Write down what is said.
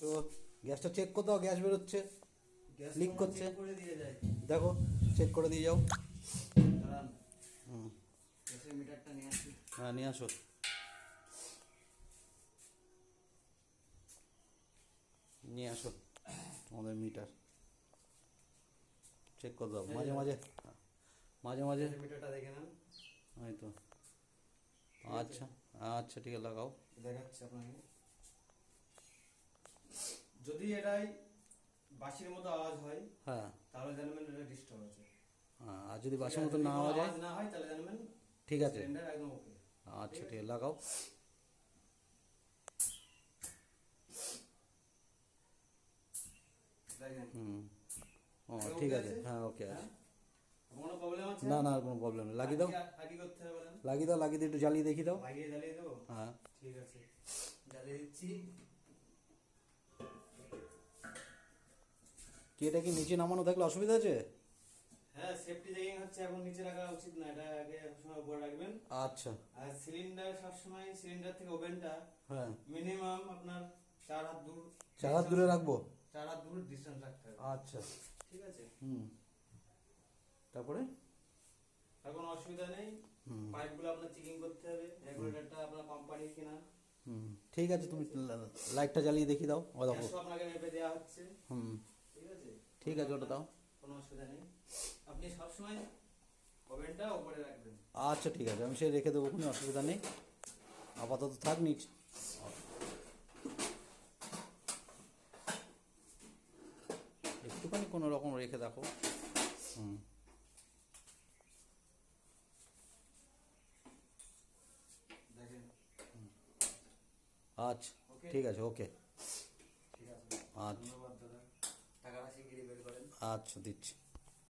তো গ্যাসটা চেক করতে দাও গ্যাস বেরোচ্ছে। Leak করছে? করে দেখো চেক করে দিয়ে যাও। হ্যাঁ নিয়ে আসো। নিয়ে আসো তোমাদের মিটার চেক করে দাও মাঝে মাঝে। মাঝে মাঝে। মিটারটা দেখে নেন এই তো। আচ্ছা আচ্ছা ঠিক আছে লাগাও। দেখাচ্ছি আপনাকে। যদি এটাই বাঁশির মতো আওয়াজ হয় হ্যাঁ। তাহলে জানবেন এটা ডিস্টার্ব আছে হ্যাঁ, আর যদি মতো না হওয়া যায়? না হয় তাহলে জানবেন ঠিক আছে। একদম ওকে আচ্ছা ঠিক লাগাও। হুম। ও ঠিক আছে? হ্যাঁ ওকে হ্যাঁ? আছে। না না কোনো প্রবলেম নেই। লাগিয়ে দাও। লাগিয়ে দাও লাগিয়ে দিয়ে একটু জ্বালিয়ে দেখি দাও। জ্বালিয়ে দেবো? হ্যাঁ। ঠিক আছে। জ্বালিয়ে দিচ্ছি। কি এটা কি নিচে নামানো থাকলে অসুবিধা আছে? হ্যাঁ সেফটি হচ্ছে এখন নিচে রাখা উচিত না এটা আগে সবসময় উপরে রাখবেন। আচ্ছা। আর সিলিন্ডার সবসময় সিলিন্ডার থেকে ওভেনটা হ্যাঁ। মিনিমাম আপনার চার হাত দূর চার হাত দূরে রাখব? চার হাত দূর ডিস্টেন্স রাখতে হবে। আচ্ছা। ঠিক আছে? হুম। তারপরে? কোনো অসুবিধা নেই। পাইপগুলো আপনার চেকিং করতে হবে রেগুলেটরটা আপনার কোম্পানির কিনা। হুম। ঠিক আছে তুমি লাইটটা জ্বালিয়ে দেখি দাও। ও দেখো আপনাকে মেপে দেওয়া হচ্ছে। হুম। ঠিক আছে ওটা দাও। কোনো অসুবিধা নেই। আপনি সবসময় ওভেনটা উপরে রাখবেন। আচ্ছা ঠিক আছে আমি সে রেখে দেবো কোনো অসুবিধা নেই। আপাতত থাক নিচ একটুখানি কোনো রকম রেখে দেখো। হুম। আচ্ছা ঠিক আছে ওকে। আচ্ছা। আচ্ছা দিচ্ছি।